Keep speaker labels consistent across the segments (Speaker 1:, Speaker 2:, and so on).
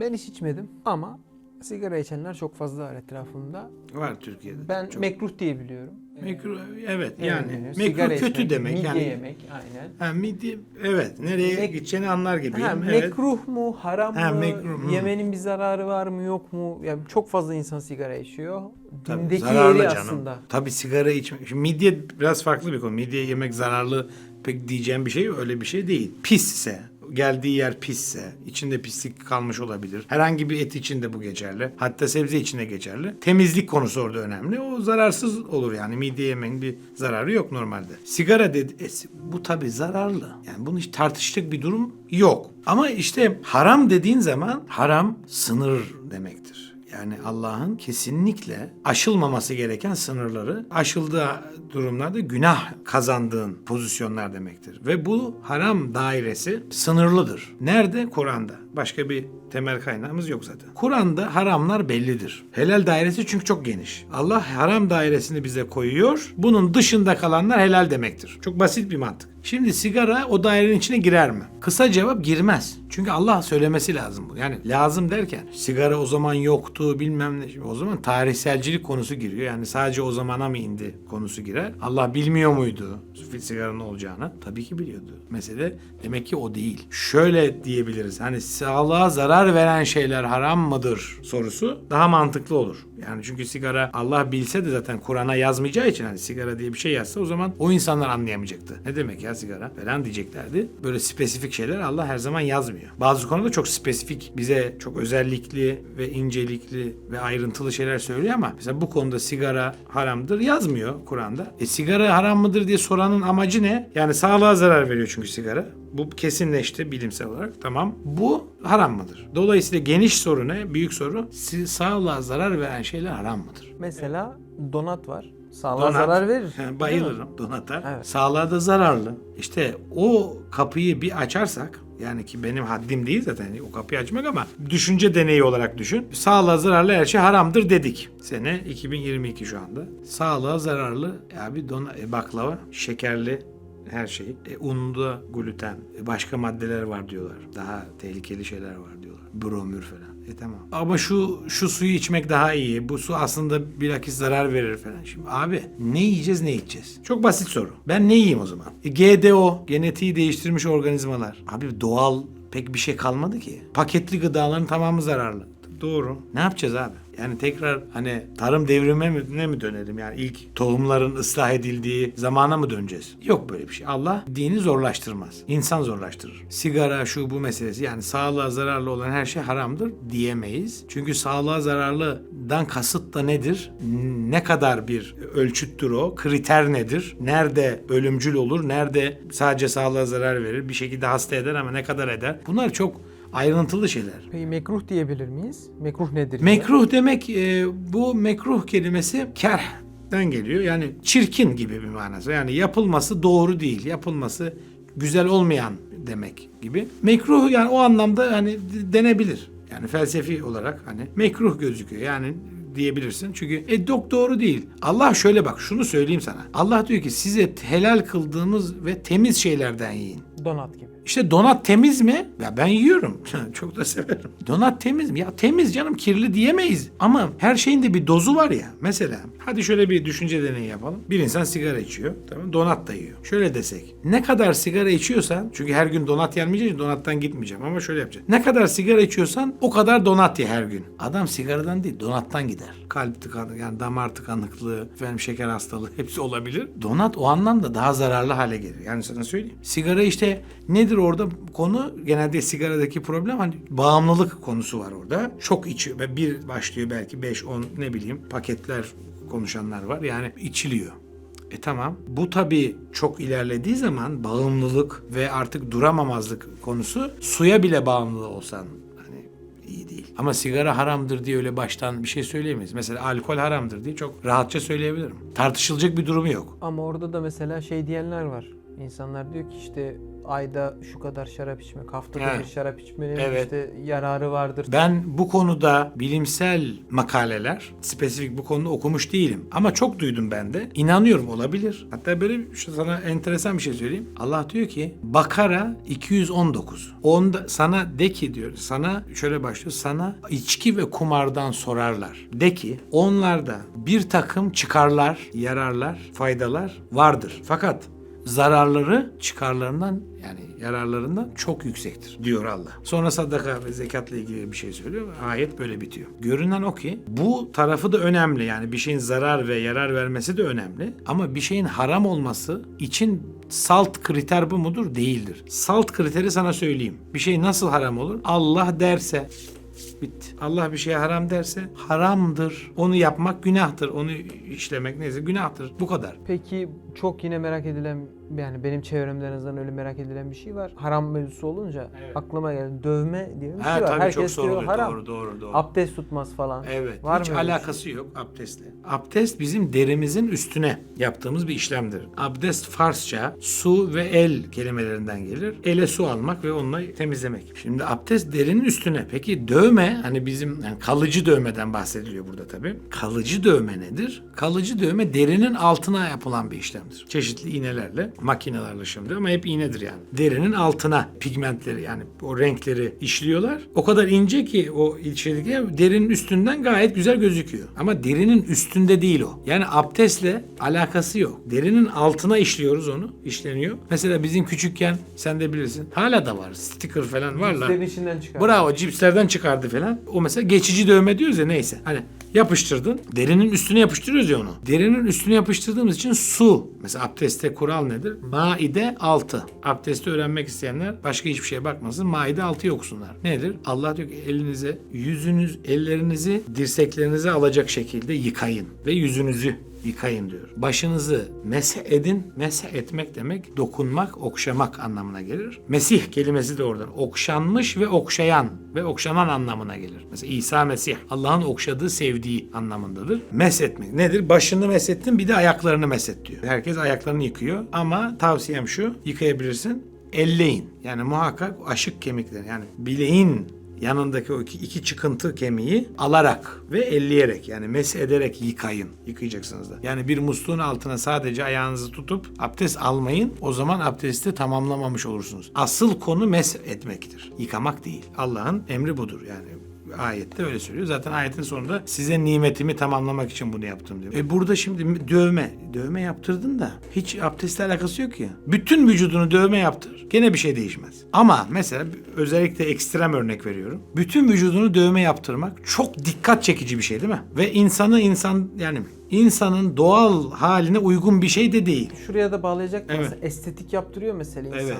Speaker 1: Ben hiç içmedim ama sigara içenler çok fazla var etrafımda.
Speaker 2: Var Türkiye'de.
Speaker 1: Ben
Speaker 2: Çok.
Speaker 1: mekruh diye biliyorum.
Speaker 2: Mekruh evet yani
Speaker 1: Evet,
Speaker 2: mekruh
Speaker 1: sigara
Speaker 2: kötü
Speaker 1: içmek,
Speaker 2: demek
Speaker 1: midye
Speaker 2: yani.
Speaker 1: yemek aynen.
Speaker 2: Ha, midye evet nereye
Speaker 1: Mek-
Speaker 2: gideceğini anlar.
Speaker 1: Ha,
Speaker 2: evet.
Speaker 1: Mekruh mu, haram
Speaker 2: Ha,
Speaker 1: mı,
Speaker 2: mekruh,
Speaker 1: yemenin bir zararı var mı yok mu? Yani çok fazla insan sigara içiyor.
Speaker 2: Tabii,
Speaker 1: Dindeki
Speaker 2: zararlı
Speaker 1: yeri
Speaker 2: canım.
Speaker 1: aslında.
Speaker 2: Tabii sigara içmek. Şimdi midye biraz farklı bir konu. Midye yemek zararlı pek diyeceğim bir şey öyle bir şey değil. Pisse, geldiği yer pisse, içinde pislik kalmış olabilir. Herhangi bir et için de bu geçerli. Hatta sebze için de geçerli. Temizlik konusu orada önemli. O zararsız olur yani. Midye yemenin bir zararı yok normalde. Sigara dedi, e, bu tabii zararlı. Yani bunu hiç tartıştık bir durum yok. Ama işte haram dediğin zaman haram sınır demektir. Yani Allah'ın kesinlikle aşılmaması gereken sınırları aşıldığı durumlarda günah kazandığın pozisyonlar demektir. Ve bu haram dairesi sınırlıdır. Nerede? Kur'an'da. Başka bir temel kaynağımız yok zaten. Kur'an'da haramlar bellidir. Helal dairesi çünkü çok geniş. Allah haram dairesini bize koyuyor. Bunun dışında kalanlar helal demektir. Çok basit bir mantık. Şimdi sigara o dairenin içine girer mi? Kısa cevap girmez. Çünkü Allah söylemesi lazım bu. Yani lazım derken sigara o zaman yoktu bilmem ne. Şimdi o zaman tarihselcilik konusu giriyor. Yani sadece o zamana mı indi konusu girer. Allah bilmiyor muydu sigaranın olacağını? Tabii ki biliyordu. Mesele demek ki o değil. Şöyle diyebiliriz. Hani sağlığa zarar veren şeyler haram mıdır sorusu daha mantıklı olur. Yani çünkü sigara Allah bilse de zaten Kur'an'a yazmayacağı için hani sigara diye bir şey yazsa o zaman o insanlar anlayamayacaktı. Ne demek ya sigara falan diyeceklerdi. Böyle spesifik şeyler Allah her zaman yazmıyor. Bazı konuda çok spesifik bize çok özellikli ve incelikli ve ayrıntılı şeyler söylüyor ama mesela bu konuda sigara haramdır yazmıyor Kur'an'da. E sigara haram mıdır diye soranın amacı ne? Yani sağlığa zarar veriyor çünkü sigara. Bu kesinleşti bilimsel olarak. Tamam. Bu haram mıdır? Dolayısıyla geniş soru ne? Büyük soru. Sağlığa zarar veren şeyler haram mıdır?
Speaker 1: Mesela donat var. Sağlığa
Speaker 2: Donat.
Speaker 1: zarar verir.
Speaker 2: Bayılırım donata.
Speaker 1: Evet.
Speaker 2: Sağlığa da zararlı. İşte o kapıyı bir açarsak yani ki benim haddim değil zaten o kapıyı açmak ama düşünce deneyi olarak düşün. Sağlığa zararlı her şey haramdır dedik. Sene 2022 şu anda. Sağlığa zararlı ya bir dona, e, baklava, şekerli her şey. E, unda gluten, e, başka maddeler var diyorlar. Daha tehlikeli şeyler var diyorlar. Bromür falan. E tamam. Ama şu şu suyu içmek daha iyi. Bu su aslında bilakis zarar verir falan. Şimdi abi ne yiyeceğiz ne içeceğiz? Çok basit soru. Ben ne yiyeyim o zaman? E, GDO, genetiği değiştirmiş organizmalar. Abi doğal pek bir şey kalmadı ki. Paketli gıdaların tamamı zararlı. Doğru. Ne yapacağız abi? Yani tekrar hani tarım devrime mi, ne mi dönelim? Yani ilk tohumların ıslah edildiği zamana mı döneceğiz? Yok böyle bir şey. Allah dini zorlaştırmaz. İnsan zorlaştırır. Sigara şu bu meselesi yani sağlığa zararlı olan her şey haramdır diyemeyiz. Çünkü sağlığa zararlıdan kasıt da nedir? Ne kadar bir ölçüttür o? Kriter nedir? Nerede ölümcül olur? Nerede sadece sağlığa zarar verir? Bir şekilde hasta eder ama ne kadar eder? Bunlar çok ayrıntılı şeyler.
Speaker 1: Peki mekruh diyebilir miyiz? Mekruh nedir? diye?
Speaker 2: Mekruh demek e, bu mekruh kelimesi kerhten geliyor. Yani çirkin gibi bir manası. Yani yapılması doğru değil. Yapılması güzel olmayan demek gibi. Mekruh yani o anlamda hani denebilir. Yani felsefi olarak hani mekruh gözüküyor. Yani diyebilirsin. Çünkü e dok doğru değil. Allah şöyle bak şunu söyleyeyim sana. Allah diyor ki size helal kıldığımız ve temiz şeylerden yiyin.
Speaker 1: Donat gibi.
Speaker 2: İşte donat temiz mi? Ya ben yiyorum. Çok da severim. Donat temiz mi? Ya temiz canım kirli diyemeyiz. Ama her şeyin de bir dozu var ya. Mesela hadi şöyle bir düşünce deneyi yapalım. Bir insan sigara içiyor. Tamam Donat da yiyor. Şöyle desek. Ne kadar sigara içiyorsan çünkü her gün donat yenmeyeceği için donattan gitmeyeceğim ama şöyle yapacağım. Ne kadar sigara içiyorsan o kadar donat ye her gün. Adam sigaradan değil donattan gider. Kalp tıkanıklığı yani damar tıkanıklığı, efendim şeker hastalığı hepsi olabilir. Donat o anlamda daha zararlı hale gelir. Yani sana söyleyeyim. Sigara işte nedir orada konu? Genelde sigaradaki problem hani bağımlılık konusu var orada. Çok içiyor. Bir başlıyor belki 5-10 ne bileyim paketler konuşanlar var. Yani içiliyor. E tamam. Bu tabii çok ilerlediği zaman bağımlılık ve artık duramamazlık konusu suya bile bağımlı olsan hani iyi değil. Ama sigara haramdır diye öyle baştan bir şey söyleyemeyiz. Mesela alkol haramdır diye çok rahatça söyleyebilirim. Tartışılacak bir durumu yok.
Speaker 1: Ama orada da mesela şey diyenler var. İnsanlar diyor ki işte ayda şu kadar şarap içmek, haftada
Speaker 2: Evet.
Speaker 1: bir şarap içmenin
Speaker 2: Evet.
Speaker 1: işte yararı vardır.
Speaker 2: Ben bu konuda bilimsel makaleler spesifik bu konuda okumuş değilim. Ama çok duydum ben de. İnanıyorum olabilir. Hatta böyle şu sana enteresan bir şey söyleyeyim. Allah diyor ki Bakara 219. Onda sana de ki diyor. Sana şöyle başlıyor. Sana içki ve kumardan sorarlar. De ki onlarda bir takım çıkarlar, yararlar, faydalar vardır. Fakat zararları çıkarlarından yani yararlarından çok yüksektir diyor Allah. Sonra sadaka ve zekatla ilgili bir şey söylüyor. Ayet böyle bitiyor. Görünen o ki bu tarafı da önemli. Yani bir şeyin zarar ve yarar vermesi de önemli. Ama bir şeyin haram olması için salt kriter bu mudur? Değildir. Salt kriteri sana söyleyeyim. Bir şey nasıl haram olur? Allah derse Bitti. Allah bir şeye haram derse haramdır. Onu yapmak günahtır. Onu işlemek neyse günahtır. Bu kadar.
Speaker 1: Peki çok yine merak edilen yani benim çevremden en azından öyle merak edilen bir şey var. Haram mevzusu olunca
Speaker 2: Evet.
Speaker 1: aklıma geldi. Dövme diye bir
Speaker 2: Ha
Speaker 1: şey var.
Speaker 2: tabii
Speaker 1: Herkes
Speaker 2: çok soruluyor.
Speaker 1: diyor haram.
Speaker 2: Doğru doğru doğru.
Speaker 1: Abdest tutmaz falan.
Speaker 2: Evet.
Speaker 1: Var
Speaker 2: hiç
Speaker 1: mı bir şey?
Speaker 2: alakası yok abdestle. Abdest bizim derimizin üstüne yaptığımız bir işlemdir. Abdest Farsça su ve el kelimelerinden gelir. Ele su almak ve onunla temizlemek. Şimdi abdest derinin üstüne. Peki dövme hani bizim yani kalıcı dövmeden bahsediliyor burada tabii. Kalıcı dövme nedir? Kalıcı dövme derinin altına yapılan bir işlemdir. Çeşitli iğnelerle, makinelerle şimdi ama hep iğnedir yani. Derinin altına pigmentleri yani o renkleri işliyorlar. O kadar ince ki o içerideki derinin üstünden gayet güzel gözüküyor. Ama derinin üstünde değil o. Yani abdestle alakası yok. Derinin altına işliyoruz onu. işleniyor. Mesela bizim küçükken sen de bilirsin. Hala da var. Sticker falan varlar.
Speaker 1: Cipslerin içinden çıkar.
Speaker 2: Bravo cipslerden çıkardı falan. O mesela geçici dövme diyoruz ya neyse. Hani yapıştırdın. Derinin üstüne yapıştırıyoruz ya onu. Derinin üstüne yapıştırdığımız için su. Mesela abdestte kural nedir? Maide 6. Abdesti öğrenmek isteyenler başka hiçbir şeye bakmasın. Maide 6'yı okusunlar. Nedir? Allah diyor ki elinize, yüzünüz, ellerinizi dirseklerinize alacak şekilde yıkayın. Ve yüzünüzü yıkayın diyor. Başınızı mesih edin. Mesih etmek demek dokunmak, okşamak anlamına gelir. Mesih kelimesi de oradan. Okşanmış ve okşayan ve okşanan anlamına gelir. Mesela İsa Mesih Allah'ın okşadığı, sevdiği anlamındadır. Mes etmek nedir? Başını mesettin bir de ayaklarını meset diyor. Herkes ayaklarını yıkıyor ama tavsiyem şu yıkayabilirsin. Elleyin. Yani muhakkak aşık kemikleri yani bileğin yanındaki o iki, iki çıkıntı kemiği alarak ve elleyerek yani mes ederek yıkayın. Yıkayacaksınız da. Yani bir musluğun altına sadece ayağınızı tutup abdest almayın. O zaman abdesti tamamlamamış olursunuz. Asıl konu mes etmektir. Yıkamak değil. Allah'ın emri budur yani. Ayette öyle söylüyor. Zaten ayetin sonunda size nimetimi tamamlamak için bunu yaptım diyor. E burada şimdi dövme. Dövme yaptırdın da hiç abdestle alakası yok ya. Bütün vücudunu dövme yaptır. Gene bir şey değişmez. Ama mesela özellikle ekstrem örnek veriyorum. Bütün vücudunu dövme yaptırmak çok dikkat çekici bir şey değil mi? Ve insanı insan yani insanın doğal haline uygun bir şey de değil.
Speaker 1: Şuraya da bağlayacak
Speaker 2: Evet.
Speaker 1: mesela estetik yaptırıyor mesela
Speaker 2: Evet.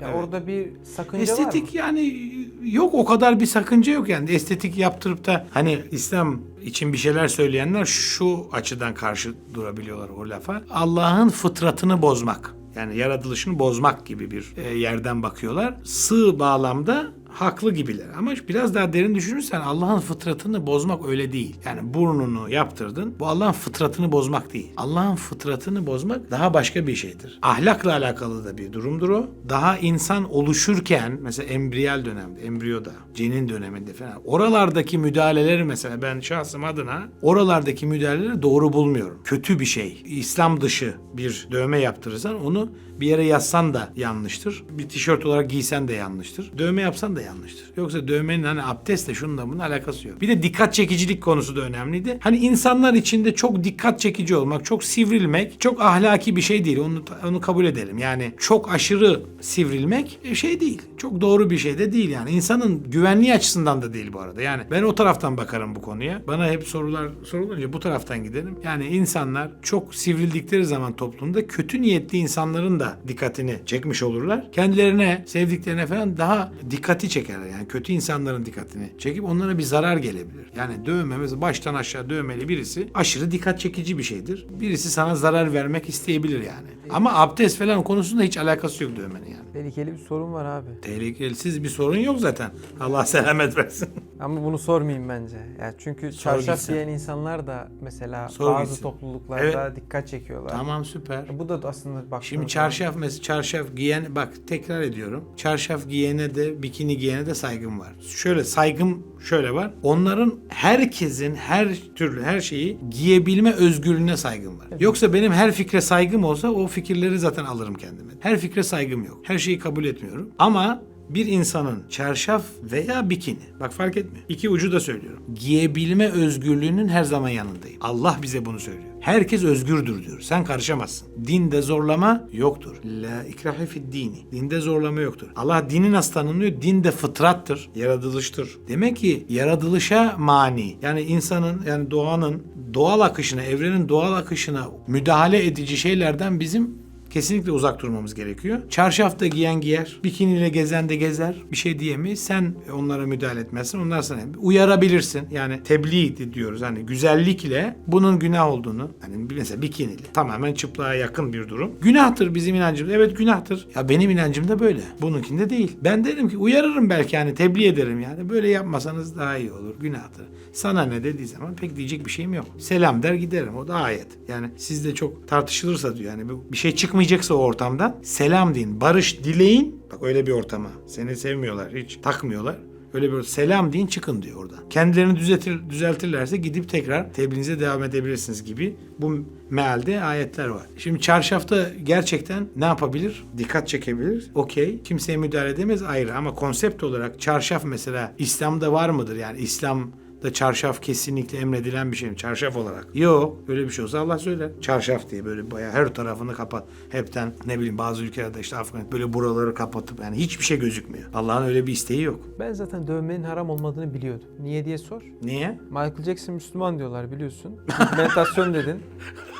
Speaker 1: Ya
Speaker 2: Evet.
Speaker 1: orada bir sakınca var mı?
Speaker 2: Estetik yani yok o kadar bir sakınca yok yani estetik yaptırıp da hani İslam için bir şeyler söyleyenler şu açıdan karşı durabiliyorlar o lafa. Allah'ın fıtratını bozmak yani yaratılışını bozmak gibi bir e, yerden bakıyorlar. Sığ bağlamda haklı gibiler. Ama biraz daha derin düşünürsen Allah'ın fıtratını bozmak öyle değil. Yani burnunu yaptırdın. Bu Allah'ın fıtratını bozmak değil. Allah'ın fıtratını bozmak daha başka bir şeydir. Ahlakla alakalı da bir durumdur o. Daha insan oluşurken mesela embriyal dönemde, embriyoda, cenin döneminde falan oralardaki müdahaleleri mesela ben şahsım adına oralardaki müdahaleleri doğru bulmuyorum. Kötü bir şey. İslam dışı bir dövme yaptırırsan onu bir yere yazsan da yanlıştır. Bir tişört olarak giysen de yanlıştır. Dövme yapsan da yanlıştır. Yoksa dövmenin hani abdestle şununla bunun alakası yok. Bir de dikkat çekicilik konusu da önemliydi. Hani insanlar içinde çok dikkat çekici olmak, çok sivrilmek çok ahlaki bir şey değil. Onu onu kabul edelim. Yani çok aşırı sivrilmek e, şey değil. Çok doğru bir şey de değil yani. İnsanın güvenliği açısından da değil bu arada. Yani ben o taraftan bakarım bu konuya. Bana hep sorular sorulunca bu taraftan gidelim. Yani insanlar çok sivrildikleri zaman toplumda kötü niyetli insanların da dikkatini çekmiş olurlar. Kendilerine, sevdiklerine falan daha dikkati çekerler. Yani kötü insanların dikkatini çekip onlara bir zarar gelebilir. Yani dövme mesela baştan aşağı dövmeli birisi aşırı dikkat çekici bir şeydir. Birisi sana zarar vermek isteyebilir yani. Ama abdest falan konusunda hiç alakası yok dövmenin yani.
Speaker 1: Tehlikeli bir sorun var abi.
Speaker 2: Tehlikelisiz bir sorun yok zaten. Allah selamet versin.
Speaker 1: Ama bunu sormayayım bence. Yani çünkü
Speaker 2: Sor
Speaker 1: çarşaf
Speaker 2: gitsin.
Speaker 1: giyen insanlar da mesela
Speaker 2: Sor
Speaker 1: bazı
Speaker 2: gitsin.
Speaker 1: topluluklarda dikkat çekiyorlar.
Speaker 2: Tamam süper.
Speaker 1: Bu da aslında baktığınız
Speaker 2: Şimdi
Speaker 1: zaman-
Speaker 2: çarşaf mesela çarşaf giyen bak tekrar ediyorum. Çarşaf giyene de bikini giyene de saygım var. Şöyle saygım şöyle var. Onların herkesin her türlü her şeyi giyebilme özgürlüğüne saygım var. Yoksa benim her fikre saygım olsa o fikirleri zaten alırım kendime. Her fikre saygım yok. Her şeyi kabul etmiyorum. Ama bir insanın çarşaf veya bikini bak fark etmiyor. İki ucu da söylüyorum. Giyebilme özgürlüğünün her zaman yanındayım. Allah bize bunu söylüyor. Herkes özgürdür diyor. Sen karışamazsın. Dinde zorlama yoktur. La ikrahe fid dini. Dinde zorlama yoktur. Allah dini nasıl tanımlıyor? Din de fıtrattır, yaratılıştır. Demek ki yaratılışa mani. Yani insanın yani doğanın doğal akışına, evrenin doğal akışına müdahale edici şeylerden bizim Kesinlikle uzak durmamız gerekiyor. Çarşaf da giyen giyer, bikiniyle gezen de gezer. Bir şey diyemeyiz. Sen onlara müdahale etmezsin. Onlar sana uyarabilirsin. Yani tebliğ diyoruz. Hani güzellikle bunun günah olduğunu. Hani mesela bikiniyle tamamen çıplığa yakın bir durum. Günahtır bizim inancımız. Evet günahtır. Ya benim inancım da böyle. Bununkinde değil. Ben derim ki uyarırım belki hani tebliğ ederim yani. Böyle yapmasanız daha iyi olur. Günahtır. Sana ne dediği zaman pek diyecek bir şeyim yok. Selam der giderim. O da ayet. Yani sizde çok tartışılırsa diyor. Yani bir şey çıkmayacaksa o ortamdan selam deyin. Barış dileyin. Bak öyle bir ortama. Seni sevmiyorlar. Hiç takmıyorlar. Öyle bir selam deyin çıkın diyor orada. Kendilerini düzeltir, düzeltirlerse gidip tekrar tebliğinize devam edebilirsiniz gibi bu mealde ayetler var. Şimdi çarşafta gerçekten ne yapabilir? Dikkat çekebilir. Okey. Kimseye müdahale edemez ayrı ama konsept olarak çarşaf mesela İslam'da var mıdır? Yani İslam da çarşaf kesinlikle emredilen bir şey mi? Çarşaf olarak. Yok. Öyle bir şey olsa Allah söyler. Çarşaf diye böyle bayağı her tarafını kapat. Hepten ne bileyim bazı ülkelerde işte Afganistan böyle buraları kapatıp yani hiçbir şey gözükmüyor. Allah'ın öyle bir isteği yok.
Speaker 1: Ben zaten dövmenin haram olmadığını biliyordum. Niye diye sor.
Speaker 2: Niye?
Speaker 1: Michael Jackson Müslüman diyorlar biliyorsun. Meditasyon dedin.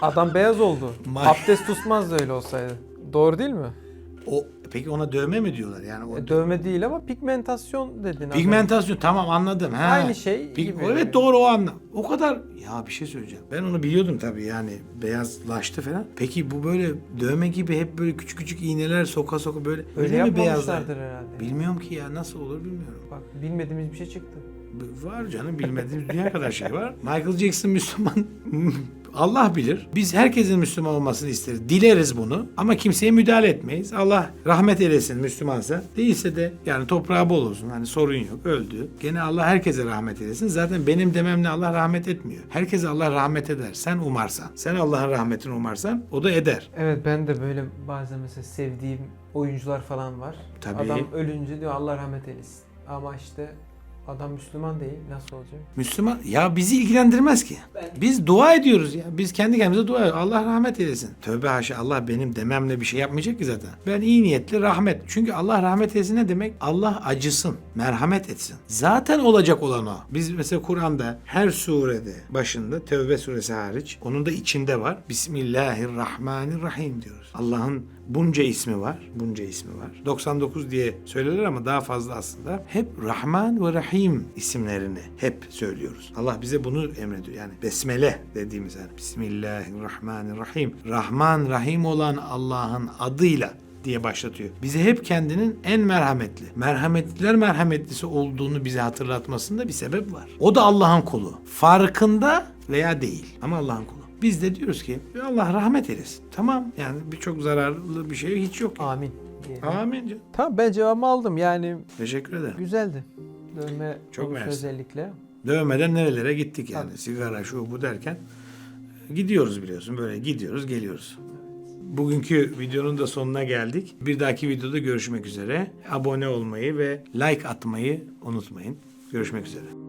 Speaker 1: Adam beyaz oldu. Abdest tutmaz da öyle olsaydı. Doğru değil mi?
Speaker 2: O peki ona dövme mi diyorlar? Yani o
Speaker 1: E, dövme değil ama pigmentasyon dedin. az
Speaker 2: Pigmentasyon tamam anladım. Ha.
Speaker 1: Aynı şey
Speaker 2: Pig-
Speaker 1: gibi.
Speaker 2: Evet doğru o anlam. O kadar ya bir şey söyleyeceğim. Ben onu biliyordum tabii yani beyazlaştı falan. Peki bu böyle dövme gibi hep böyle küçük küçük iğneler soka soka böyle.
Speaker 1: Öyle
Speaker 2: mi beyazlar?
Speaker 1: yapmamışlardır herhalde.
Speaker 2: Bilmiyorum ki ya nasıl olur bilmiyorum.
Speaker 1: Bak bilmediğimiz bir şey çıktı.
Speaker 2: Var canım bilmediğimiz dünya kadar şey var. Michael Jackson Müslüman Allah bilir. Biz herkesin Müslüman olmasını isteriz. Dileriz bunu ama kimseye müdahale etmeyiz. Allah rahmet eylesin Müslümansa. Değilse de yani toprağı bol olsun. Hani sorun yok. Öldü. Gene Allah herkese rahmet eylesin. Zaten benim dememle Allah rahmet etmiyor. Herkese Allah rahmet eder. Sen umarsan. Sen Allah'ın rahmetini umarsan o da eder.
Speaker 1: Evet ben de böyle bazen mesela sevdiğim oyuncular falan var.
Speaker 2: Tabii.
Speaker 1: Adam ölünce diyor Allah rahmet eylesin. Ama işte adam Müslüman değil. Nasıl olacak?
Speaker 2: Müslüman ya bizi ilgilendirmez ki. Biz dua ediyoruz ya. Biz kendi kendimize dua ediyoruz. Allah rahmet eylesin. Tövbe haşa Allah benim dememle bir şey yapmayacak ki zaten. Ben iyi niyetli rahmet. Çünkü Allah rahmet eylesin ne demek? Allah acısın, merhamet etsin. Zaten olacak olan o. Biz mesela Kur'an'da her surede başında Tevbe suresi hariç onun da içinde var. Bismillahirrahmanirrahim diyoruz. Allah'ın bunca ismi var. Bunca ismi var. 99 diye söylenir ama daha fazla aslında. Hep Rahman ve Rahim isimlerini hep söylüyoruz. Allah bize bunu emrediyor. Yani Besmele dediğimiz yani. Bismillahirrahmanirrahim. Rahman Rahim olan Allah'ın adıyla diye başlatıyor. Bize hep kendinin en merhametli, merhametliler merhametlisi olduğunu bize hatırlatmasında bir sebep var. O da Allah'ın kulu. Farkında veya değil ama Allah'ın kulu. Biz de diyoruz ki Allah rahmet eylesin. Tamam yani birçok zararlı bir şey hiç yok.
Speaker 1: Amin. diyelim.
Speaker 2: Amin canım.
Speaker 1: Tamam ben cevabımı aldım. Yani
Speaker 2: Teşekkür ederim.
Speaker 1: güzeldi. Dövme
Speaker 2: Çok
Speaker 1: konusu özellikle.
Speaker 2: Dövmeden nerelere gittik yani. Sigara şu bu derken gidiyoruz biliyorsun. Böyle gidiyoruz geliyoruz. Bugünkü videonun da sonuna geldik. Bir dahaki videoda görüşmek üzere. Abone olmayı ve like atmayı unutmayın. Görüşmek üzere.